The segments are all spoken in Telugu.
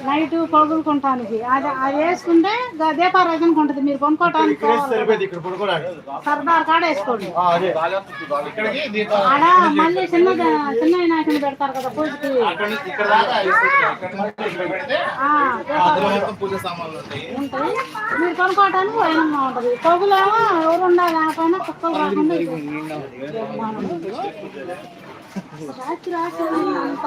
నైట్ పడుకుంటానికి అది అది వేసుకుంటే దీపాలు రోజునకు మీరు కొనుక్కోటానికి సర్దార్ కాడ వేసుకోండి. ఆడ మళ్ళీ చిన్న చిన్న వినాయకుని పెడతారు కదా పూజకి. మీరు కొనుక్కోవటానికి వైనమ్మ ఉంటది పొగులేమో ఎవరు ఉండాలి దానిపైన కుక్కలు రాకుండా రాత్రి రాత్రి అంత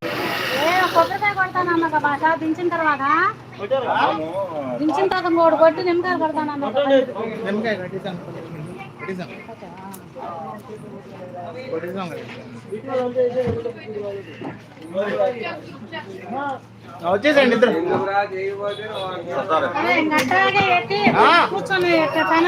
ఏ కొబ్బరికాయ కొడతాను అన్న భాష దించిన తర్వాత? దించిన తర్వాత మూడు కొట్టి నిమ్మకాయ కొట్టేసాం వచ్చేసండి ఇద్దరు. కూర్చొని పైన